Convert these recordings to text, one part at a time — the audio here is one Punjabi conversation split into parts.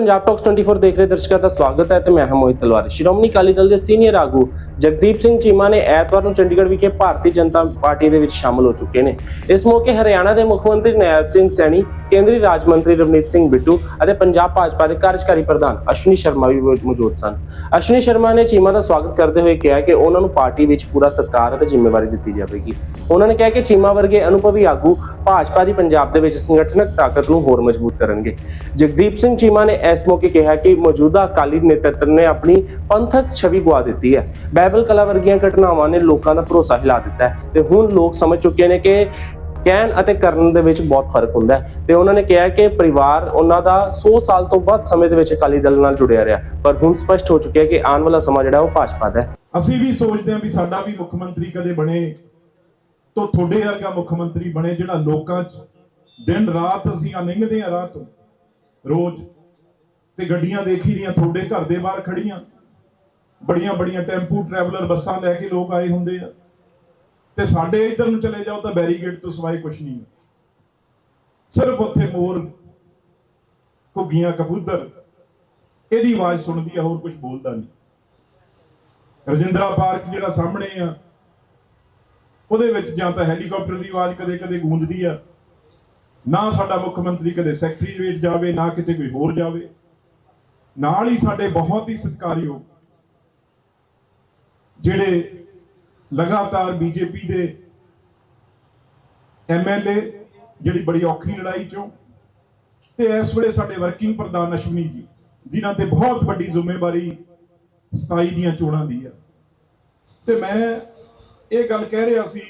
ਪੰਜਾਬ ਟਾਕਸ 24 ਦੇਖ ਰਹੇ ਦਰਸ਼ਕਾਂ ਦਾ ਸਵਾਗਤ ਹੈ ਤੇ ਮੈਂ ਹਾਂ ਮੋਹਿਤ ਤਲਵਾਰੀ। ਸ਼੍ਰੋਮਣੀ ਅਕਾਲੀ ਦਲ ਦੇ ਸੀਨੀਅਰ ਆਗੂ ਜਗਦੀਪ ਸਿੰਘ ਚੀਮਾ ਨੇ ਐਤਵਾਰ ਨੂੰ ਚੰਡੀਗੜ੍ਹ ਵਿਖੇ ਭਾਰਤੀ ਜਨਤਾ ਪਾਰਟੀ ਦੇ ਵਿੱਚ ਸ਼ਾਮਲ ਹੋ ਚੁੱਕੇ ਨੇ। ਇਸ ਮੌਕੇ ਹਰਿਆਣਾ ਦੇ ਮੁੱਖ ਮੰਤਰੀ ਨਾਇਬ ਸਿੰਘ ਸੈਣੀ, ਕੇਂਦਰੀ ਰਾਜ ਮੰਤਰੀ ਰਵਨੀਤ ਸਿੰਘ ਬਿੱਟੂ ਅਤੇ ਪੰਜਾਬ ਭਾਜਪਾ ਦੇ ਕਾਰਜਕਾਰੀ ਪ੍ਰਧਾਨ ਅਸ਼ਵਨੀ ਸ਼ਰਮਾ ਵੀ ਮੌਜੂਦ ਸਨ। ਅਸ਼ਵਨੀ ਸ਼ਰਮਾ ਨੇ ਚੀਮਾ ਦਾ ਸਵਾਗਤ ਕਰਦੇ ਹੋਏ ਕਿਹਾ ਕਿ ਉਹਨਾਂ ਨੂੰ ਪਾਰਟੀ ਵਿੱਚ ਪੂਰਾ ਸਤਿਕਾਰ ਅਤੇ ਜ਼ਿੰਮੇਵਾਰੀ ਦਿੱਤੀ ਜਾਵੇਗੀ। ਉਹਨਾਂ ਨੇ ਕਿਹਾ ਕਿ ਚੀਮਾ ਵਰਗੇ ਅਨੁਭਵੀ ਆਗੂ ਭਾਜਪਾ ਦੀ ਪੰਜਾਬ ਦੇ ਵਿੱਚ ਸੰਗਠਨਕ ਤਾਕਤ ਨੂੰ ਹੋਰ ਮਜ਼ਬੂਤ ਕਰਨਗੇ। ਜਗਦੀਪ ਸਿੰਘ ਚੀਮਾ ਨੇ ਇਸ ਮੌਕੇ ਕਿਹਾ ਕਿ ਮੌਜੂਦਾ ਅਕਾਲੀ ਨੇਤਰਤਵ ਨੇ ਆਪਣੀ ਪੰਥਕ ਛਵੀ ਗਵਾ ਦਿੱਤੀ ਹੈ। ਬਾਈਬਲ ਕਲਾ ਵਰਗੀਆਂ ਘਟਨਾਵਾਂ ਨੇ ਲੋਕਾਂ ਦਾ ਭਰੋਸਾ ਹਿਲਾ ਦਿੱਤਾ ਹੈ। ਤੇ ਹੁਣ ਲੋਕ ਸਮਝ ਚੁੱਕੇ ਨੇ ਕਿ ਕਹਿਣ ਅਤੇ ਕਰਨ ਦੇ ਵਿੱਚ ਬਹੁਤ ਫ਼ਰਕ ਹੁੰਦਾ ਹੈ। ਤੇ ਉਹਨਾਂ ਨੇ ਕਿਹਾ ਕਿ ਪਰਿਵਾਰ ਉਹਨਾਂ ਦਾ 100 ਸਾਲ ਤੋਂ ਵੱਧ ਸਮੇਂ ਦੇ ਵਿੱਚ ਅਕਾਲੀ ਦਲ ਨਾਲ ਜੁੜਿਆ ਰਿਹਾ। ਪਰ ਹੁਣ ਸਪਸ਼ਟ ਹੋ ਚੁੱਕਿਆ ਕਿ ਆਉਣ ਵਾਲਾ ਸਮਾਂ ਜਿਹੜਾ ਉਹ ਭਾਜਪਾ ਦਾ ਹੈ। ਅਸੀਂ ਵੀ ਸੋਚਦੇ ਹਾਂ ਵੀ ਸਾਡਾ ਵੀ ਮੁੱਖ ਮੰਤਰੀ ਕਦੇ ਬਣੇ ਤੋਂ ਤੁਹਾਡੇ ਵਰਗਾ ਮੁੱਖ ਮੰਤਰੀ ਬਣੇ ਜਿਹੜਾ ਲੋਕਾਂ 'ਚ ਦਿਨ ਰਾਤ ਅਸੀਂ ਆ ਲੰਘਦੇ ਆ ਰਾਹ ਰੋਜ਼ ਤੇ ਗੱਡੀਆਂ ਦੇਖੀ ਦੀਆਂ ਤੁਹਾਡੇ ਘਰ ਦੇ ਬਾਹਰ ਖੜੀਆਂ ਬੜੀਆਂ ਬੜੀਆਂ ਟੈਂਪੂ ਟਰੈਵਲਰ ਬੱਸਾਂ ਲੈ ਕੇ ਲੋਕ ਆਏ ਹੁੰਦੇ ਆ। ਤੇ ਸਾਡੇ ਇਧਰ ਨੂੰ ਚਲੇ ਜਾਓ ਤਾਂ ਬੈਰੀਗੇਡ ਤੋਂ ਸਿਵਾਏ ਕੁਝ ਨਹੀਂ ਸਿਰਫ ਉੱਥੇ ਮੋਰ, ਘੁੱਗੀਆਂ, ਕਬੂਤਰ, ਇਹਦੀ ਆਵਾਜ਼ ਸੁਣਦੀ ਆ, ਹੋਰ ਕੁਝ ਬੋਲਦਾ ਨਹੀਂ। ਰਜਿੰਦਰਾ ਪਾਰਕ ਜਿਹੜਾ ਸਾਹਮਣੇ ਆ, ਉਹਦੇ ਵਿੱਚ ਜਾਂ ਤਾਂ ਹੈਲੀਕਾਪਟਰ ਦੀ ਆਵਾਜ਼ ਕਦੇ-ਕਦੇ ਗੂੰਜਦੀ ਆ। ਨਾ ਸਾਡਾ ਮੁੱਖ ਮੰਤਰੀ ਕਦੇ ਸੈਕਟਰੀਏਟ ਜਾਵੇ, ਨਾ ਕਿਤੇ ਕੋਈ ਹੋਰ ਜਾਵੇ। ਨਾਲ ਹੀ ਸਾਡੇ ਬਹੁਤ ਹੀ ਸਤਿਕਾਰਯੋਗ ਜਿਹੜੇ ਲਗਾਤਾਰ ਬੀਜੇਪੀ ਦੇ ਐਮਐਲਏ ਜਿਹੜੀ ਬੜੀ ਔਖੀ ਲੜਾਈ ਚੋਂ ਤੇ ਇਸ ਵੇਲੇ ਸਾਡੇ ਵਰਕਿੰਗ ਪ੍ਰਧਾਨ ਅਸ਼ਵਨੀ ਜੀ, ਜਿਨ੍ਹਾਂ ਤੇ ਬਹੁਤ ਵੱਡੀ ਜ਼ਿੰਮੇਵਾਰੀ 27 ਦੀਆਂ ਚੋਣਾਂ ਦੀ ਆ। ਤੇ ਮੈਂ ਇਹ ਗੱਲ ਕਹਿ ਰਿਹਾ ਸੀ,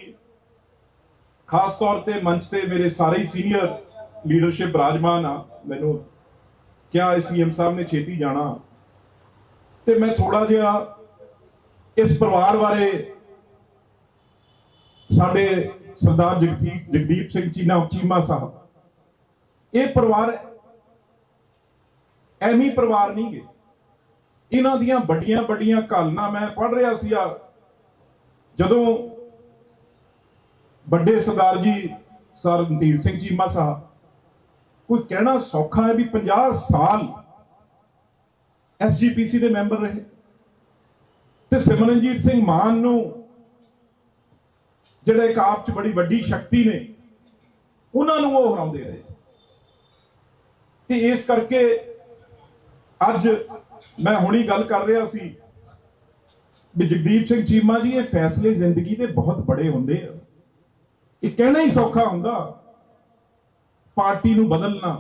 ਖਾਸ ਤੌਰ ਤੇ ਮੰਚ ਤੇ ਮੇਰੇ ਸਾਰੇ ਹੀ ਸੀਨੀਅਰ ਲੀਡਰਸ਼ਿਪ ਰਾਜਮਾਨ ਆ, ਮੈਨੂੰ ਕਿਹਾ ਸੀਐਮ ਸਾਹਿਬ ਨੇ ਛੇਤੀ ਜਾਣਾ। ਤੇ ਮੈਂ ਥੋੜਾ ਜਿਹਾ ਇਸ ਪਰਿਵਾਰ ਬਾਰੇ ਸਾਡੇ ਸਰਦਾਰ ਜਗਦੀਪ ਜਗਦੀਪ ਸਿੰਘ ਚੀਨਾ ਚੀਮਾ ਸਾਹਿਬ। ਇਹ ਪਰਿਵਾਰ ਐਵੇਂ ਪਰਿਵਾਰ ਨਹੀਂ ਗੇ। ਇਹਨਾਂ ਦੀਆਂ ਵੱਡੀਆਂ ਵੱਡੀਆਂ ਕਾਲਨਾ ਮੈਂ ਪੜ ਰਿਹਾ ਸੀ ਆ। ਜਦੋਂ ਵੱਡੇ ਸਰਦਾਰ ਜੀ, ਸਰ ਰਣਧੀਰ ਸਿੰਘ ਚੀਮਾ ਸਾਹਿਬ, ਕੋਈ ਕਹਿਣਾ ਸੌਖਾ ਹੈ ਵੀ 50 ਸਾਲ ਐਸਜੀਪੀਸੀ ਦੇ ਮੈਂਬਰ ਰਹੇ? ਸਿਮਰਨਜੀਤ ਸਿੰਘ ਮਾਨ ਨੂੰ, ਜਿਹੜੇ ਇੱਕ ਆਪ ਚ ਬੜੀ ਵੱਡੀ ਸ਼ਕਤੀ ਨੇ, ਉਹਨਾਂ ਨੂੰ ਉਹ ਹਰਾਉਂਦੇ ਰਹੇ। ਤੇ ਇਸ ਕਰਕੇ ਅੱਜ ਮੈਂ ਹੁਣੀ ਗੱਲ ਕਰ ਰਿਹਾ ਸੀ ਵੀ ਜਗਦੀਪ ਸਿੰਘ ਚੀਮਾ ਜੀ, ਇਹ ਫੈਸਲੇ ਜ਼ਿੰਦਗੀ ਦੇ ਬਹੁਤ ਬੜੇ ਹੁੰਦੇ ਆ। ਇਹ ਕਹਿਣਾ ਹੀ ਸੌਖਾ ਹੁੰਦਾ, ਪਾਰਟੀ ਨੂੰ ਬਦਲਣਾ,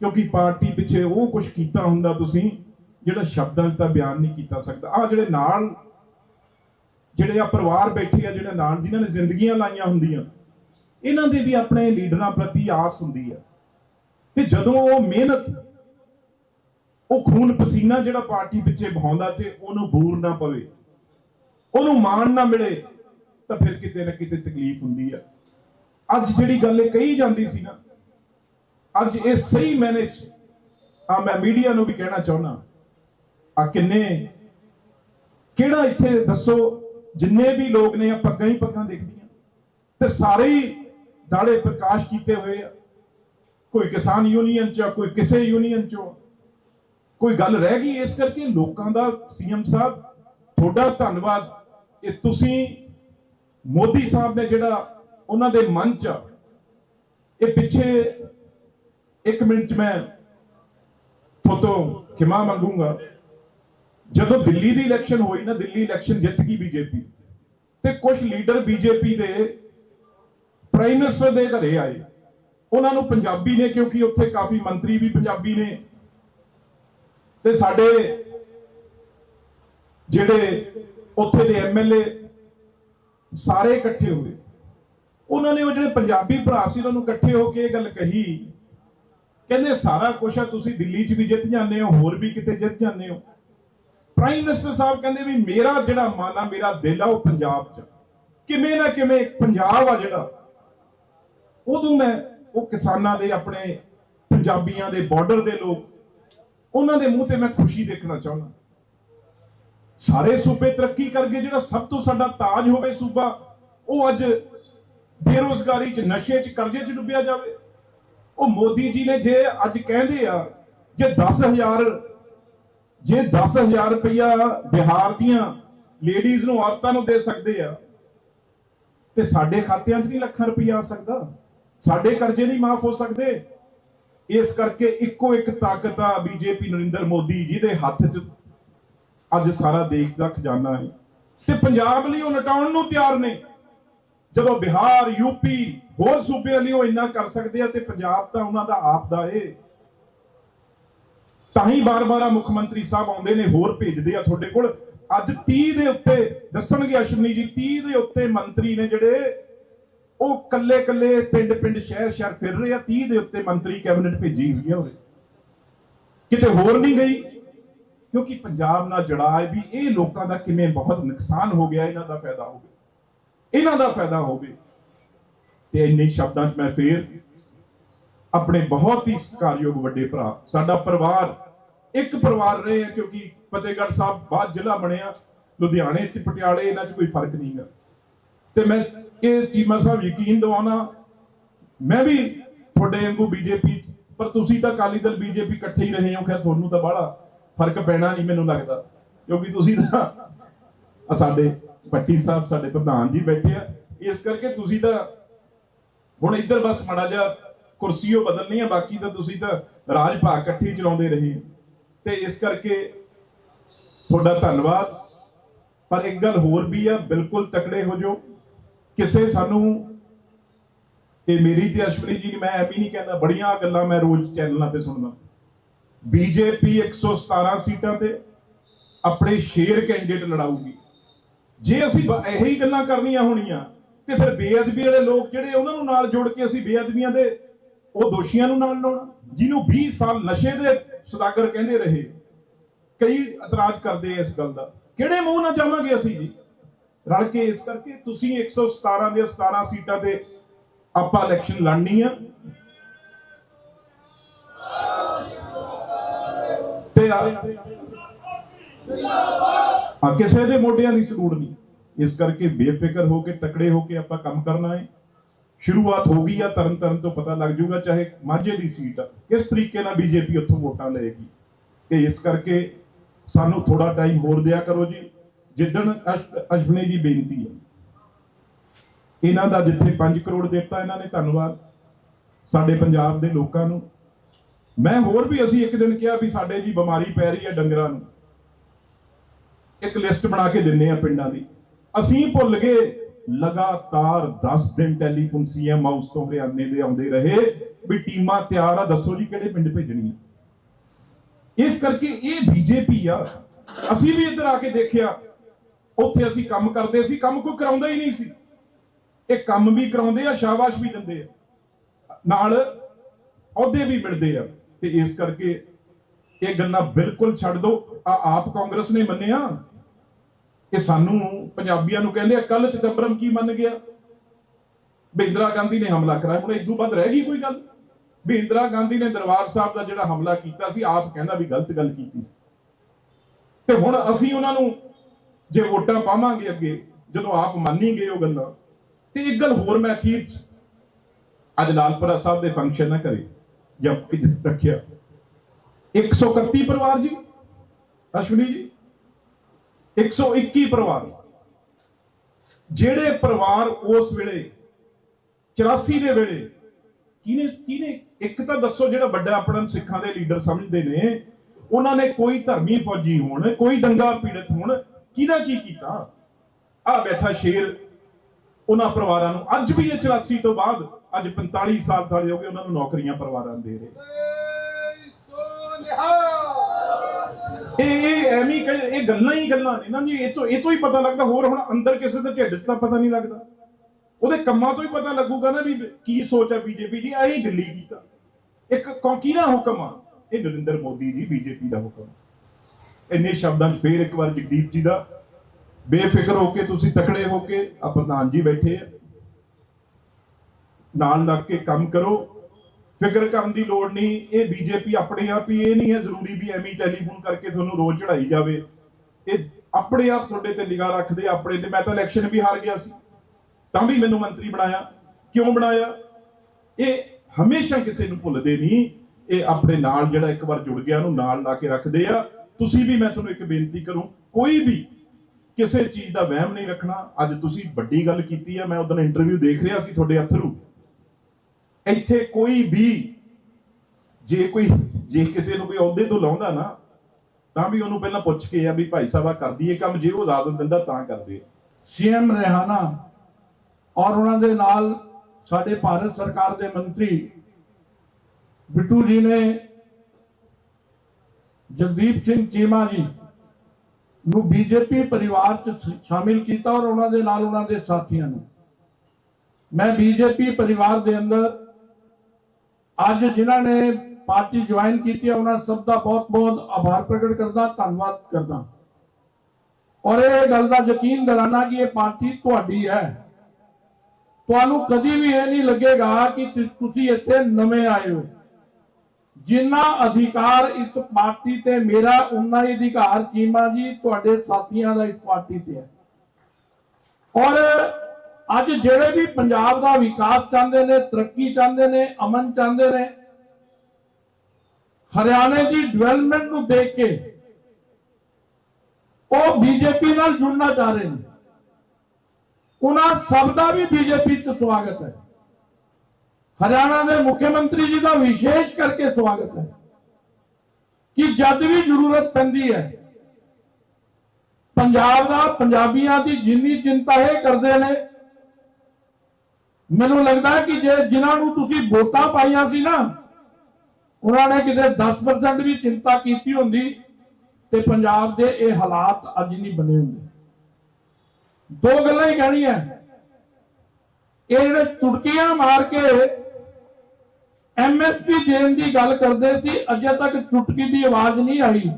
ਕਿਉਂਕਿ ਪਾਰਟੀ ਪਿੱਛੇ ਉਹ ਕੁਝ ਕੀਤਾ ਹੁੰਦਾ ਤੁਸੀਂ ਜਿਹੜਾ ਸ਼ਬਦਾਂ 'ਚ ਤਾਂ ਬਿਆਨ ਨਹੀਂ ਕੀਤਾ ਸਕਦਾ। ਆ ਜਿਹੜੇ ਨਾਲ ਜਿਹੜੇ ਆ ਪਰਿਵਾਰ ਬੈਠੇ ਆ, ਜਿਹੜੇ ਨਾਲ ਜਿਨ੍ਹਾਂ ਨੇ ਜ਼ਿੰਦਗੀਆਂ ਲਾਈਆਂ ਹੁੰਦੀਆਂ, ਇਹਨਾਂ ਦੇ ਵੀ ਆਪਣੇ ਲੀਡਰਾਂ ਪ੍ਰਤੀ ਆਸ ਹੁੰਦੀ ਆ। ਤੇ ਜਦੋਂ ਉਹ ਮਿਹਨਤ, ਉਹ ਖੂਨ ਪਸੀਨਾ ਜਿਹੜਾ ਪਾਰਟੀ ਪਿੱਛੇ ਬਹਾਉਂਦਾ ਤੇ ਉਹਨੂੰ ਬੂਰ ਨਾ ਪਵੇ, ਉਹਨੂੰ ਮਾਣ ਨਾ ਮਿਲੇ, ਤਾਂ ਫਿਰ ਕਿਤੇ ਨਾ ਕਿਤੇ ਤਕਲੀਫ ਹੁੰਦੀ ਆ। ਅੱਜ ਜਿਹੜੀ ਗੱਲ ਇਹ ਕਹੀ ਜਾਂਦੀ ਸੀ ਨਾ, ਅੱਜ ਇਹ ਸਹੀ ਮੈਨੇਜ ਆ ਮੈਂ ਮੀਡੀਆ ਨੂੰ ਵੀ ਕਹਿਣਾ ਚਾਹੁੰਦਾ ਆ ਕਿੰਨੇ? ਕਿਹੜਾ ਇੱਥੇ ਦੱਸੋ? ਜਿੰਨੇ ਵੀ ਲੋਕ ਨੇ ਆ ਪੱਗਾਂ ਹੀ ਪੱਗਾਂ ਦੇਖਦੀਆਂ ਤੇ ਸਾਰੇ ਹੀ ਦਾੜੇ ਪ੍ਰਕਾਸ਼ ਕੀਤੇ ਹੋਏ ਆ। ਕੋਈ ਕਿਸਾਨ ਯੂਨੀਅਨ ਚ ਆ, ਕੋਈ ਕਿਸੇ ਯੂਨੀਅਨ ਚੋਂ। ਕੋਈ ਗੱਲ ਰਹਿ ਗਈ ਇਸ ਕਰਕੇ ਲੋਕਾਂ ਦਾ ਸੀਐਮ ਸਾਹਿਬ ਤੁਹਾਡਾ ਧੰਨਵਾਦ। ਇਹ ਤੁਸੀਂ ਮੋਦੀ ਸਾਹਿਬ ਨੇ ਜਿਹੜਾ ਉਹਨਾਂ ਦੇ ਮਨ ਚ ਇਹ ਪਿੱਛੇ ਇੱਕ ਮਿੰਟ 'ਚ ਮੈਂ ਤੁਹਾਤੋਂ ਖਿਮਾ ਮੰਗੂੰਗਾ। ਜਦੋਂ ਦਿੱਲੀ ਦੀ ਇਲੈਕਸ਼ਨ ਹੋਈ ਨਾ, ਦਿੱਲੀ ਇਲੈਕਸ਼ਨ ਜਿੱਤ ਗਈ ਬੀਜੇਪੀ ਤੇ ਕੁਝ ਲੀਡਰ ਬੀਜੇਪੀ ਦੇ ਪ੍ਰਾਈਮ ਮਿਨਿਸਟਰ ਦੇ ਘਰੇ ਆਏ। ਉਹਨਾਂ ਨੂੰ ਪੰਜਾਬੀ ਨੇ, ਕਿਉਂਕਿ ਉੱਥੇ ਕਾਫੀ ਮੰਤਰੀ ਵੀ ਪੰਜਾਬੀ ਨੇ। ਤੇ ਸਾਡੇ ਜਿਹੜੇ ਉੱਥੇ ਦੇ ਐਮਐਲਏ ਸਾਰੇ ਇਕੱਠੇ ਹੋਏ ਉਹਨਾਂ ਨੇ ਉਹ ਜਿਹੜੇ ਪੰਜਾਬੀ ਭਰਾ ਸੀ, ਉਹਨਾਂ ਨੂੰ ਇਕੱਠੇ ਹੋ ਕੇ ਇਹ ਗੱਲ ਕਹੀ। ਕਹਿੰਦੇ, ਸਾਰਾ ਕੁਝ ਆ, ਤੁਸੀਂ ਦਿੱਲੀ 'ਚ ਵੀ ਜਿੱਤ ਜਾਂਦੇ ਹੋ, ਹੋਰ ਵੀ ਕਿਤੇ ਜਿੱਤ ਜਾਂਦੇ ਹੋ। ਪ੍ਰਾਈਮ ਮਿਨਿਸਟਰ ਸਾਹਿਬ ਕਹਿੰਦੇ ਵੀ ਮੇਰਾ ਜਿਹੜਾ ਮਨ ਆ, ਮੇਰਾ ਦਿਲ ਆ ਉਹ ਪੰਜਾਬ 'ਚ। ਕਿਵੇਂ ਨਾ ਕਿਵੇਂ ਪੰਜਾਬ ਆ ਜਿਹੜਾ। ਉਦੋਂ ਮੈਂ ਉਹ ਕਿਸਾਨਾਂ ਦੇ ਆਪਣੇ ਪੰਜਾਬੀਆਂ ਦੇ ਬਾਰਡਰ ਦੇ ਲੋਕ, ਉਹਨਾਂ ਦੇ ਮੂੰਹ ਤੇ ਮੈਂ ਖੁਸ਼ੀ ਦੇਖਣਾ ਚਾਹੁੰਦਾ। ਸਾਰੇ ਸੂਬੇ ਤਰੱਕੀ ਕਰ ਗਏ ਜਿਹੜਾ ਸਭ ਤੋਂ ਸਾਡਾ ਤਾਜ ਹੋਵੇ ਸੂਬਾ, ਉਹ ਅੱਜ ਬੇਰੋਜ਼ਗਾਰੀ 'ਚ, ਨਸ਼ੇ 'ਚ, ਕਰਜ਼ੇ 'ਚ ਡੁੱਬਿਆ ਜਾਵੇ। ਉਹ ਮੋਦੀ ਜੀ ਨੇ ਜੇ ਅੱਜ ਕਹਿੰਦੇ ਆ, ਜੇ 10000 ਜੇ 10000 ਰੁਪਇਆ ਬਿਹਾਰ ਦੀਆਂ ਲੇਡੀਜ਼ ਨੂੰ ਔਰਤਾਂ ਨੂੰ ਦੇ ਸਕਦੇ ਆ, ਤੇ ਸਾਡੇ ਖਾਤਿਆਂ 'ਚ ਨਹੀਂ ਲੱਖਾਂ ਰੁਪਇਆ ਆ ਸਕਦਾ? ਸਾਡੇ ਕਰਜ਼ੇ ਨਹੀਂ ਮਾਫ ਹੋ ਸਕਦੇ? ਇਸ ਕਰਕੇ ਇੱਕੋ ਇੱਕ ਤਾਕਤ ਆ ਬੀਜੇਪੀ ਨਰਿੰਦਰ ਮੋਦੀ ਜਿਹਦੇ ਹੱਥ 'ਚ। ਅੱਜ ਸਾਰਾ ਦੇਸ਼ ਦਾ ਖਜ਼ਾਨਾ ਹੈ। ਤੇ ਪੰਜਾਬ ਲਈ ਉਹ ਲਟਾਉਣ ਨੂੰ ਤਿਆਰ ਨੇ। ਜਦੋਂ ਬਿਹਾਰ ਯੂਪੀ ਹੋਰ ਸੂਬਿਆਂ ਲਈ ਉਹ ਇੰਨਾ ਕਰ ਸਕਦੇ ਆ ਤੇ ਪੰਜਾਬ ਤਾਂ ਉਹਨਾਂ ਦਾ ਆਪ ਦਾ ਏ। ਤਾਂ ਹੀ ਬਾਰ-ਬਾਰ ਮੁੱਖ ਮੰਤਰੀ ਸਾਹਿਬ ਆਉਂਦੇ ਨੇ, ਹੋਰ ਭੇਜਦੇ ਆ ਤੁਹਾਡੇ ਕੋਲ। ਅੱਜ 30 ਦੇ ਉੱਤੇ ਦੱਸਣਗੇ ਅਸ਼ਵਨੀ ਜੀ 30 ਦੇ ਉੱਤੇ ਮੰਤਰੀ ਨੇ ਜਿਹੜੇ, ਉਹ ਕੱਲੇ-ਕੱਲੇ ਪਿੰਡ-ਪਿੰਡ ਸ਼ਹਿਰ-ਸ਼ਹਿਰ ਫਿਰ ਰਹੇ ਆ। 30 ਦੇ ਉੱਤੇ ਮੰਤਰੀ ਕੈਬਨਿਟ ਭੇਜੀ ਹੋਈ ਆ ਉਹਦੇ ਕਿਤੇ ਹੋਰ ਨਹੀਂ ਗਈ? ਕਿਉਂਕਿ ਪੰਜਾਬ ਨਾਲ ਜੜਾ ਹੈ ਵੀ ਇਹ ਲੋਕਾਂ ਦਾ ਕਿਵੇਂ ਬਹੁਤ ਨੁਕਸਾਨ ਹੋ ਗਿਆ, ਇਹਨਾਂ ਦਾ ਫਾਇਦਾ ਹੋਵੇ। ਇਹਨਾਂ ਦਾ ਫਾਇਦਾ ਹੋਵੇ। ਤੇ ਇੰਨੇ ਸ਼ਬਦਾਂ 'ਚ ਮੈਂ ਫੇਰ ਆਪਣੇ ਬਹੁਤ ਹੀ ਸਤਿਕਾਰਯੋਗ ਵੱਡੇ ਭਰਾ, ਸਾਡਾ ਪਰਿਵਾਰ ਇੱਕ ਪਰਿਵਾਰ ਰਹੇ ਆ ਕਿਉਂਕਿ ਫਤਿਹਗੜ੍ਹ ਸਾਹਿਬ ਬਾਅਦ ਜ਼ਿਲ੍ਹਾ ਬਣਿਆ, ਲੁਧਿਆਣੇ ਚ, ਪਟਿਆਲੇ, ਇਹਨਾਂ 'ਚ ਕੋਈ ਫ਼ਰਕ ਨਹੀਂਗਾ ਤੇ ਮੈਂ ਇਹ ਚੀਮਾ ਸਾਹਿਬ ਯਕੀਨ ਦਿਵਾਉਣਾ, ਮੈਂ ਵੀ ਤੁਹਾਡੇ ਵਾਂਗੂ ਬੀਜੇਪੀ, ਪਰ ਤੁਸੀਂ ਤਾਂ ਅਕਾਲੀ ਦਲ, ਬੀਜੇਪੀ ਇਕੱਠੇ ਹੀ ਰਹੇ ਹੋ, ਖੈਰ ਤੁਹਾਨੂੰ ਤਾਂ ਬਾਹਲਾ ਫ਼ਰਕ ਪੈਣਾ ਨਹੀਂ ਮੈਨੂੰ ਲੱਗਦਾ, ਕਿਉਂਕਿ ਤੁਸੀਂ ਤਾਂ ਸਾਡੇ ਪੱਟੀ ਸਾਹਿਬ, ਸਾਡੇ ਪ੍ਰਧਾਨ ਜੀ ਬੈਠੇ ਆ, ਇਸ ਕਰਕੇ ਤੁਸੀਂ ਤਾਂ ਹੁਣ ਇੱਧਰ ਬਸ ਮੜਾ ਜਾ ਕੁਰਸੀਓ ਬਦਲਣੀ ਆ ਬਾਕੀ ਤਾਂ ਤੁਸੀਂ ਤਾਂ ਰਾਜ ਭਾਗ ਇਕੱਠੇ ਹੀ ਚਲਾਉਂਦੇ ਰਹੇ ਹੋ। ਤੇ ਇਸ ਕਰਕੇ ਤੁਹਾਡਾ ਧੰਨਵਾਦ। ਪਰ ਇੱਕ ਗੱਲ ਹੋਰ ਵੀ ਆ, ਬਿਲਕੁਲ ਤਕੜੇ ਹੋ ਜਾਓ। ਕਿਸੇ ਸਾਨੂੰ ਇਹ ਮੇਰੀ ਤੇ ਅਸ਼ਵਨੀ ਜੀ ਦੀ ਮੈਂ ਐਵੇਂ ਨਹੀਂ ਕਹਿੰਦਾ, ਬੜੀਆਂ ਗੱਲਾਂ ਮੈਂ ਰੋਜ਼ ਚੈਨਲਾਂ ਤੇ ਸੁਣਦਾ। ਬੀਜੇਪੀ 117 ਸੀਟਾਂ ਤੇ ਆਪਣੇ ਸ਼ੇਰ ਕੈਂਡੀਡੇਟ ਲੜਾਊਗੀ। ਜੇ ਅਸੀਂ ਇਹੋ ਹੀ ਗੱਲਾਂ ਕਰਨੀਆਂ ਹੋਣੀਆਂ, ਤੇ ਫਿਰ ਬੇਅਦਬੀ ਵਾਲੇ ਲੋਕ ਜਿਹੜੇ ਉਹਨਾਂ ਨੂੰ ਨਾਲ ਜੋੜ ਕੇ ਅਸੀਂ ਬੇਅਦਬੀਆਂ ਦੇ ਉਹ ਦੋਸ਼ੀਆਂ ਨੂੰ ਨਾਲ ਲਾਉਣਾ। ਜਿਹਨੂੰ 20 ਸਾਲ ਨਸ਼ੇ ਦੇ ਸੁਦਾਗਰ ਕਹਿੰਦੇ ਰਹੇ। ਕਈ ਇਤਰਾਜ਼ ਕਰਦੇ ਇਸ ਗੱਲ ਦਾ। ਕਿਹੜੇ ਮੂੰਹ ਨਾਲ ਜਾਵਾਂਗੇ ਅਸੀਂ ਜੀ? ਰਲ ਕੇ ਇਸ ਕਰਕੇ ਤੁਸੀਂ 117 ਦੇ 17 ਸੀਟਾਂ ਤੇ ਆਪਾਂ ਇਲੈਕਸ਼ਨ ਲੜਨੀ ਆ। ਤੇ ਆ ਕਿਸੇ ਦੇ ਮੋਢਿਆਂ ਦੀ ਜ਼ਰੂਰ ਨਹੀਂ। ਇਸ ਕਰਕੇ ਬੇਫਿਕਰ ਹੋ ਕੇ ਤਕੜੇ ਹੋ ਕੇ ਆਪਾਂ ਕੰਮ ਕਰਨਾ ਹੈ। ਸ਼ੁਰੂਆਤ ਹੋ ਗਈ ਆ, ਤਰਨ ਤਰਨ ਤੋਂ ਪਤਾ ਲੱਗ ਜਾਊਗਾ ਚਾਹੇ ਮਾਝੇ ਦੀ ਸੀਟ ਆ, ਕਿਸ ਤਰੀਕੇ ਨਾਲ ਬੀਜੇਪੀ ਉੱਥੋਂ ਵੋਟਾਂ ਲਏਗੀ। ਤੇ ਇਸ ਕਰਕੇ ਸਾਨੂੰ ਥੋੜਾ ਟਾਈਮ ਹੋਰ ਦਿਆ ਕਰੋ ਜੀ। ਜਿੱਦਣ ਅਸ਼- ਅਸ਼ਵਨੀ ਜੀ ਬੇਨਤੀ ਹੈ ਇਹਨਾਂ ਦਾ ਜਿੱਥੇ 5 ਕਰੋੜ ਦਿੱਤਾ ਇਹਨਾਂ ਨੇ, ਧੰਨਵਾਦ। ਸਾਡੇ ਪੰਜਾਬ ਦੇ ਲੋਕਾਂ ਨੂੰ। ਮੈਂ ਹੋਰ ਵੀ ਅਸੀਂ ਇੱਕ ਦਿਨ ਕਿਹਾ ਵੀ ਸਾਡੇ ਜੀ ਬਿਮਾਰੀ ਪੈ ਰਹੀ ਹੈ ਡੰਗਰਾਂ ਨੂੰ। ਇੱਕ ਲਿਸਟ ਬਣਾ ਕੇ ਦਿੰਨੇ ਆ ਪਿੰਡਾਂ ਦੀ। ਅਸੀਂ ਭੁੱਲ ਗਏ ਲਗਾਤਾਰ 10 ਦਿਨ ਟੈਲੀਫੋਨ ਸੀਐਮ ਹਾਊਸ ਤੋਂ ਹਰਿਆਣੇ ਦੇ ਆਉਂਦੇ ਰਹੇ। ਵੀ ਟੀਮਾਂ ਤਿਆਰ ਆ, ਦੱਸੋ ਜੀ ਕਿਹੜੇ ਪਿੰਡ ਭੇਜਣੀਆਂ? ਇਸ ਕਰਕੇ ਇਹ ਬੀਜੇਪੀ ਆ। ਅਸੀਂ ਵੀ ਇੱਧਰ ਆ ਕੇ ਦੇਖਿਆ। ਉੱਥੇ ਅਸੀਂ ਕੰਮ ਕਰਦੇ ਸੀ, ਕੰਮ ਕੋਈ ਕਰਾਉਂਦਾ ਹੀ ਨਹੀਂ ਸੀ। ਇਹ ਕੰਮ ਵੀ ਕਰਾਉਂਦੇ ਆ, ਸ਼ਾਬਾਸ਼ ਵੀ ਦਿੰਦੇ ਆ। ਨਾਲ ਅਹੁਦੇ ਵੀ ਮਿਲਦੇ ਆ। ਤੇ ਇਸ ਕਰਕੇ ਇਹ ਗੱਲਾਂ ਬਿਲਕੁਲ ਛੱਡ ਦਿਓ। ਆ ਆਪ ਕਾਂਗਰਸ ਨੇ ਮੰਨਿਆ। ਕਿ ਸਾਨੂੰ ਪੰਜਾਬੀਆਂ ਨੂੰ ਕਹਿੰਦੇ ਆ ਕੱਲ ਚਦੰਬਰਮ ਕੀ ਮੰਨ ਗਿਆ? ਵੀ ਇੰਦਰਾ ਗਾਂਧੀ ਨੇ ਹਮਲਾ ਕਰਾਇਆ। ਹੁਣ ਇਦੋਂ ਬਾਅਦ ਰਹਿ ਗਈ ਕੋਈ ਗੱਲ? ਵੀ ਇੰਦਰਾ ਗਾਂਧੀ ਨੇ ਦਰਬਾਰ ਸਾਹਿਬ ਦਾ ਜਿਹੜਾ ਹਮਲਾ ਕੀਤਾ ਸੀ, ਆਪ ਕਹਿੰਦਾ ਵੀ ਗਲਤ ਗੱਲ ਕੀਤੀ ਸੀ। ਤੇ ਹੁਣ ਅਸੀਂ ਉਹਨਾਂ ਨੂੰ ਜੇ ਵੋਟਾਂ ਪਾਵਾਂਗੇ ਅੱਗੇ, ਜਦੋਂ ਆਪ ਮੰਨੀ ਗਏ ਉਹ ਗੱਲਾਂ, ਤੇ ਇੱਕ ਗੱਲ ਹੋਰ ਮੈਂ ਅਖੀਰ ਚ ਅੱਜ ਲਾਲਪੁਰਾ ਸਾਹਿਬ ਦੇ ਫੰਕਸ਼ਨ ਨਾ ਕਰੇ, ਜਾਂ ਇੱਜ਼ਤ ਰੱਖਿਆ। 131 ਪਰਿਵਾਰ ਜੀ, ਅਸ਼ਵਨੀ ਜੀ 121 ਪਰਿਵਾਰ। ਜਿਹੜੇ ਪਰਿਵਾਰ ਉਸ ਵੇਲੇ 84 ਦੇ ਵੇਲੇ, ਕਿਹਨੇ ਕਿਹਨੇ, ਇੱਕ ਤਾਂ ਦੱਸੋ ਜਿਹੜਾ ਵੱਡਾ ਆਪਣਾ ਸਿੱਖਾਂ ਦੇ ਲੀਡਰ ਸਮਝਦੇ ਨੇ, ਉਹਨਾਂ ਨੇ ਕੋਈ ਧਰਮੀ ਫੌਜੀ ਹੋਣ, ਕੋਈ ਦੰਗਾ ਪੀੜਤ ਹੋਣ, ਕਿਹਦਾ ਕੀ ਕੀਤਾ? ਆ ਬੈਠਾ ਸ਼ੇਰ ਉਹਨਾਂ ਪਰਿਵਾਰਾਂ ਨੂੰ। ਅੱਜ ਵੀ ਇਹ 84 ਤੋਂ ਬਾਅਦ, ਅੱਜ 45 ਸਾਲ ਥਾਲੇ ਹੋ ਗਏ ਉਹਨਾਂ ਨੂੰ ਨੌਕਰੀਆਂ ਪਰਿਵਾਰਾਂ ਦੇ ਰਹੇ। ਇਹ ਇਹ ਐਵੇਂ ਇਹ ਗੱਲਾਂ ਹੀ ਗੱਲਾਂ ਨੇ। ਨਾ ਜੀ ਇਹ ਤੋਂ ਇਹ ਤੋਂ ਹੀ ਪਤਾ ਲੱਗਦਾ, ਹੋਰ ਹੁਣ ਅੰਦਰ ਕਿਸੇ ਦੇ ਢਿੱਡ 'ਚ ਤਾਂ ਪਤਾ ਨਹੀਂ ਲੱਗਦਾ। ਉਹਦੇ ਕੰਮਾਂ ਤੋਂ ਹੀ ਪਤਾ ਲੱਗੂਗਾ ਨਾ ਵੀ ਕੀ ਸੋਚ ਹੈ ਬੀਜੇਪੀ ਦੀ, ਐਂ ਦਿੱਲੀ ਕੀਤਾ। ਇੱਕ ਕੌਣ ਕਿਹਦਾ ਹੁਕਮ ਆ? ਇਹ ਨਰਿੰਦਰ ਮੋਦੀ ਜੀ ਬੀਜੇਪੀ ਦਾ ਹੁਕਮ। ਇੰਨੇ ਸ਼ਬਦਾਂ 'ਚ ਫੇਰ ਇੱਕ ਵਾਰ ਜਗਦੀਪ ਜੀ ਦਾ। ਬੇਫਿਕਰ ਹੋ ਕੇ ਤੁਸੀਂ ਤਕੜੇ ਹੋ ਕੇ ਆ ਪ੍ਰਧਾਨ ਜੀ ਬੈਠੇ ਆ। ਨਾਲ ਲੱਗ ਕੇ ਕੰਮ ਕਰੋ। ਫਿਕਰ ਕਰਨ ਦੀ ਲੋੜ ਨਹੀਂ, ਇਹ ਬੀਜੇਪੀ ਆਪਣੇ ਆਪ ਹੀ, ਇਹ ਨਹੀਂ ਹੈ ਜ਼ਰੂਰੀ ਵੀ ਐਵੇਂ ਟੈਲੀਫੋਨ ਕਰਕੇ ਤੁਹਾਨੂੰ ਰੋਜ਼ ਚੜਾਈ ਜਾਵੇ। ਇਹ ਆਪਣੇ ਆਪ ਤੁਹਾਡੇ ਤੇ ਨਿਗਾਹ ਰੱਖਦੇ ਆਪਣੇ ਤੇ। ਮੈਂ ਤਾਂ ਇਲੈਕਸ਼ਨ ਵੀ ਹਾਰ ਗਿਆ ਸੀ, ਤਾਂ ਵੀ ਮੈਨੂੰ ਮੰਤਰੀ ਬਣਾਇਆ। ਕਿਉਂ ਬਣਾਇਆ? ਇਹ ਹਮੇਸ਼ਾ ਕਿਸੇ ਨੂੰ ਭੁੱਲਦੇ ਨਹੀਂ। ਇਹ ਆਪਣੇ ਨਾਲ ਜਿਹੜਾ ਇੱਕ ਵਾਰ ਜੁੜ ਗਿਆ, ਉਹਨੂੰ ਨਾਲ ਲਾ ਕੇ ਰੱਖਦੇ ਆ। ਤੁਸੀਂ ਵੀ, ਮੈਂ ਤੁਹਾਨੂੰ ਇੱਕ ਬੇਨਤੀ ਕਰੂੰ, ਕੋਈ ਵੀ ਕਿਸੇ ਚੀਜ਼ ਦਾ ਵਹਿਮ ਨਹੀਂ ਰੱਖਣਾ। ਅੱਜ ਤੁਸੀਂ ਵੱਡੀ ਗੱਲ ਕੀਤੀ ਆ, ਮੈਂ ਉਦੋਂ ਇੰਟਰਵਿਊ ਦੇਖ ਰਿਹਾ ਸੀ ਤੁਹਾਡੇ ਅਥਰੂ ਇੱਥੇ ਕੋਈ ਵੀ ਜੇ ਕੋਈ, ਜੇ ਕਿਸੇ ਨੂੰ ਕੋਈ ਅਹੁਦੇ ਤੋਂ ਲਾਉਂਦਾ ਨਾ, ਤਾਂ ਵੀ ਉਹਨੂੰ ਪਹਿਲਾਂ ਪੁੱਛ ਕੇ ਆ ਵੀ ਭਾਈ ਸਾਹਿਬ ਆ ਕਰਦੀ ਇਹ ਕੰਮ, ਜੇ ਉਹ ਇਜਾਜ਼ਤ ਦਿੰਦਾ ਤਾਂ ਕਰਦੇ ਆ। ਸੀਐਮ ਰਹਿਣਾ ਔਰ ਉਹਨਾਂ ਦੇ ਨਾਲ ਸਾਡੇ ਭਾਰਤ ਸਰਕਾਰ ਦੇ ਮੰਤਰੀ ਬਿੱਟੂ ਜੀ ਨੇ ਜਗਦੀਪ ਸਿੰਘ ਚੀਮਾ ਜੀ ਨੂੰ ਬੀਜੇਪੀ ਪਰਿਵਾਰ ਚ ਸ਼ਾਮਿਲ ਕੀਤਾ ਔਰ ਉਹਨਾਂ ਦੇ ਨਾਲ ਉਹਨਾਂ ਦੇ ਸਾਥੀਆਂ ਨੂੰ। ਮੈਂ ਬੀਜੇਪੀ ਪਰਿਵਾਰ ਦੇ ਅੰਦਰ ਅੱਜ ਜਿਨ੍ਹਾਂ ਨੇ ਪਾਰਟੀ ਜੁਆਇਨ ਕੀਤੀ ਹੈ, ਉਹਨਾਂ ਸਭ ਦਾ ਬਹੁਤ ਬਹੁਤ ਆਭਾਰ ਪ੍ਰਗਟ ਕਰਦਾ, ਧੰਨਵਾਦ ਕਰਦਾ। ਔਰ ਇਹ ਗੱਲ ਦਾ ਯਕੀਨ ਦਿਲਾਨਾ ਕਿ ਇਹ ਪਾਰਟੀ ਤੁਹਾਡੀ ਹੈ। ਤੁਹਾਨੂੰ ਕਦੀ ਵੀ ਇਹ ਨਹੀਂ ਲੱਗੇਗਾ ਕਿ ਤੁਸੀਂ ਇੱਥੇ ਨਵੇਂ ਆਏ ਹੋ। ਜਿੰਨਾ ਅਧਿਕਾਰ ਇਸ ਪਾਰਟੀ ਤੇ ਮੇਰਾ ਉਨਾ ਹੀ ਅਧਿਕਾਰ ਚੀਮਾ ਜੀ ਤੁਹਾਡੇ ਸਾਥੀਆਂ ਦਾ ਇਸ ਪਾਰਟੀ ਤੇ ਹੈ। ਔਰ ਅੱਜ ਜਿਹੜੇ ਵੀ ਪੰਜਾਬ ਦਾ ਵਿਕਾਸ ਚਾਹੁੰਦੇ ਨੇ, ਤਰੱਕੀ ਚਾਹੁੰਦੇ ਨੇ, ਅਮਨ ਚਾਹੁੰਦੇ ਨੇ, ਹਰਿਆਣੇ ਦੀ ਡਿਵੈਲਪਮੈਂਟ ਨੂੰ ਦੇਖ ਕੇ ਉਹ ਬੀਜੇਪੀ ਨਾਲ ਜੁੜਨਾ ਚਾਹ ਰਹੇ ਨੇ। ਉਹਨਾਂ ਸਭ ਦਾ ਵੀ ਬੀਜੇਪੀ 'ਚ ਸਵਾਗਤ ਹੈ। ਹਰਿਆਣਾ ਦੇ ਮੁੱਖ ਮੰਤਰੀ ਜੀ ਦਾ ਵਿਸ਼ੇਸ਼ ਕਰਕੇ ਸਵਾਗਤ ਹੈ ਕਿ ਜਦ ਵੀ ਜ਼ਰੂਰਤ ਪੈਂਦੀ ਹੈ, ਪੰਜਾਬ ਦਾ ਪੰਜਾਬੀਆਂ ਦੀ ਜਿੰਨੀ ਚਿੰਤਾ ਇਹ ਕਰਦੇ ਨੇ ਮੈਨੂੰ ਲੱਗਦਾ ਕਿ ਜੇ ਜਿਨ੍ਹਾਂ ਨੂੰ ਤੁਸੀਂ ਵੋਟਾਂ ਪਾਈਆਂ ਸੀ ਨਾ, ਉਹਨਾਂ ਨੇ ਕਿਤੇ 10% ਵੀ ਚਿੰਤਾ ਕੀਤੀ ਹੁੰਦੀ ਤੇ ਪੰਜਾਬ ਦੇ ਇਹ ਹਾਲਾਤ ਅੱਜ ਨਹੀਂ ਬਣੇ ਹੁੰਦੇ। ਦੋ ਗੱਲਾਂ ਹੀ ਕਹਿਣੀਆਂ। ਇਹ ਜਿਹੜੇ ਚੁਟਕੀਆਂ ਮਾਰ ਕੇ ਐਮਐਸਪੀ ਦੇਣ ਦੀ ਗੱਲ ਕਰਦੇ ਸੀ, ਅਜੇ ਤੱਕ ਚੁਟਕੀ ਦੀ ਆਵਾਜ਼ ਨਹੀਂ ਆਈ।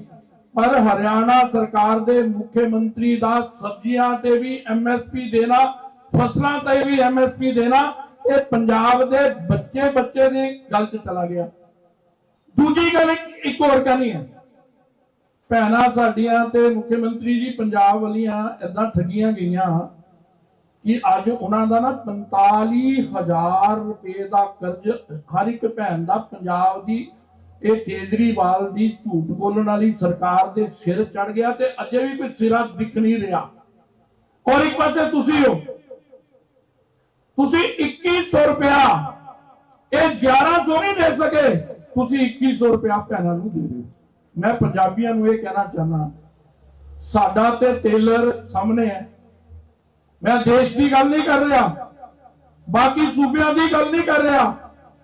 ਪਰ ਹਰਿਆਣਾ ਸਰਕਾਰ ਦੇ ਮੁੱਖ ਮੰਤਰੀ ਦਾ ਸਬਜ਼ੀਆਂ ਤੇ ਵੀ ਐਮਐਸਪੀ ਦੇਣਾ ਫਸਲਾਂ ਤੇ ਵੀ ਐਮਐਸਪੀ ਦੇਣਾ, ਇਹ ਪੰਜਾਬ ਦੇ ਬੱਚੇ ਬੱਚੇ ਦੀ ਗੱਲ 'ਚ ਚਲਾ ਗਿਆ। ਦੂਜੀ ਗੱਲ ਇੱਕ- ਹੋਰ ਕਰਨੀ ਹੈ। ਭੈਣਾਂ ਸਾਡੀਆਂ ਤੇ ਮੁੱਖ ਮੰਤਰੀ ਜੀ ਪੰਜਾਬ ਵਾਲੀਆਂ ਇਦਾਂ ਠੱਗੀਆਂ ਗਈਆਂ ਕਿ ਅੱਜ ਉਹਨਾਂ ਦਾ ਨਾ 45000 ਰੁਪਏ ਦਾ ਕਰਜ਼ ਹਰ ਇੱਕ ਭੈਣ ਦਾ ਪੰਜਾਬ ਦੀ ਇਹ ਕੇਜਰੀਵਾਲ ਦੀ ਝੂਠ ਬੋਲਣ ਵਾਲੀ ਸਰਕਾਰ ਦੇ ਸਿਰ ਚੜ ਗਿਆ ਤੇ ਅਜੇ ਵੀ ਕੋਈ ਸਿਰਾ ਦਿਖ ਨਹੀਂ ਰਿਹਾ। ਔਰ ਇੱਕ ਪਾਸੇ ਤੁਸੀਂ ਹੋ ਤੁਸੀਂ 2100 ਰੁਪਇਆ ਇਹ 1100 ਨਹੀਂ ਦੇ ਸਕੇ, ਤੁਸੀਂ 2100 ਰੁਪਇਆ ਭੈਣਾਂ ਨੂੰ ਦੇ ਦਿਓ। ਮੈਂ ਪੰਜਾਬੀਆਂ ਨੂੰ ਇਹ ਕਹਿਣਾ ਚਾਹਨਾ ਸਾਡਾ ਤੇ ਟੇਲਰ ਸਾਹਮਣੇ ਹੈ। ਮੈਂ ਦੇਸ਼ ਦੀ ਗੱਲ ਨਹੀਂ ਕਰ ਰਿਹਾ, ਬਾਕੀ ਸੂਬਿਆਂ ਦੀ ਗੱਲ ਨਹੀਂ ਕਰ ਰਿਹਾ।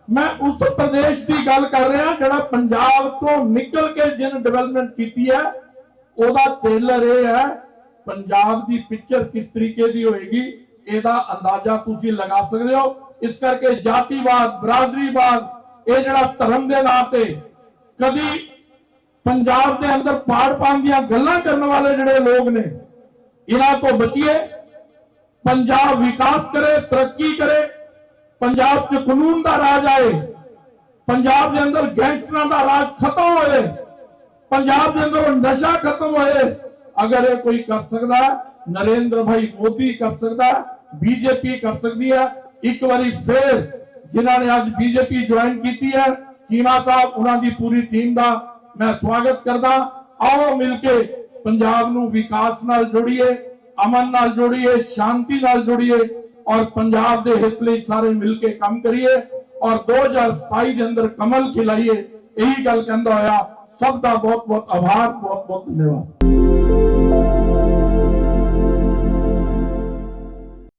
ਮੈਂ ਉਸ ਪ੍ਰਦੇਸ਼ ਦੀ ਗੱਲ ਕਰ ਰਿਹਾ ਜਿਹੜਾ ਪੰਜਾਬ ਤੋਂ ਨਿਕਲ ਕੇ ਜਿਨ ਡਿਵੈਲਪਮੈਂਟ ਕੀਤੀ ਹੈ, ਉਹਦਾ ਟੇਲਰ ਇਹ ਹੈ, ਪੰਜਾਬ ਦੀ ਪਿਕਚਰ ਕਿਸ ਤਰੀਕੇ ਦੀ ਹੋਏਗੀ ਇਹਦਾ ਅੰਦਾਜ਼ਾ ਤੁਸੀਂ ਲਗਾ ਸਕਦੇ ਹੋ। ਇਸ ਕਰਕੇ ਜਾਤੀਵਾਦ, ਬਰਾਦਰੀਵਾਦ, ਇਹ ਜਿਹੜਾ ਧਰਮ ਦੇ ਨਾਂ ਤੇ ਕਦੀ ਪੰਜਾਬ ਦੇ ਅੰਦਰ ਪਾੜ ਪਾਉਣ ਦੀਆਂ ਗੱਲਾਂ ਕਰਨ ਵਾਲੇ ਜਿਹੜੇ ਲੋਕ ਨੇ, ਇਹਨਾਂ ਤੋਂ ਬਚੀਏ। ਪੰਜਾਬ ਵਿਕਾਸ ਕਰੇ, ਤਰੱਕੀ ਕਰੇ। ਪੰਜਾਬ 'ਚ ਕਾਨੂੰਨ ਦਾ ਰਾਜ ਆਏ। ਪੰਜਾਬ ਦੇ ਅੰਦਰ ਗੈਂਗਸਟਰਾਂ ਦਾ ਰਾਜ ਖਤਮ ਹੋਏ। ਪੰਜਾਬ ਦੇ ਅੰਦਰ ਨਸ਼ਾ ਖਤਮ ਹੋਏ। ਅਗਰ ਇਹ ਕੋਈ ਕਰ ਸਕਦਾ, ਨਰਿੰਦਰ ਭਾਈ ਮੋਦੀ ਕਰ ਸਕਦਾ ਬੀਜੇਪੀ ਕਰ ਸਕਦੀ ਹੈ। ਇੱਕ ਵਾਰੀ ਫੇਰ ਜਿਨ੍ਹਾਂ ਨੇ ਅੱਜ ਬੀਜੇਪੀ ਜੁਆਇਨ ਕੀਤੀ ਹੈ, ਚੀਮਾ ਸਾਹਿਬ, ਉਹਨਾਂ ਦੀ ਪੂਰੀ ਟੀਮ ਦਾ ਮੈਂ ਸਵਾਗਤ ਕਰਦਾ। ਆਓ ਮਿਲ ਕੇ ਪੰਜਾਬ ਨੂੰ ਵਿਕਾਸ ਨਾਲ ਜੋੜੀਏ, ਅਮਨ ਨਾਲ ਜੋੜੀਏ, ਸ਼ਾਂਤੀ ਨਾਲ ਜੋੜੀਏ ਔਰ ਪੰਜਾਬ ਦੇ ਹਿੱਤ ਲਈ ਸਾਰੇ ਮਿਲ ਕੇ ਕੰਮ ਕਰੀਏ ਔਰ 2027 ਦੇ ਅੰਦਰ ਕਮਲ ਖਿਲਾਈਏ। ਇਹੀ ਗੱਲ ਕਹਿੰਦਾ ਹੋਇਆ। ਸਭ ਦਾ ਬਹੁਤ ਬਹੁਤ ਆਭਾਰ ਬਹੁਤ ਬਹੁਤ ਧੰਨਵਾਦ।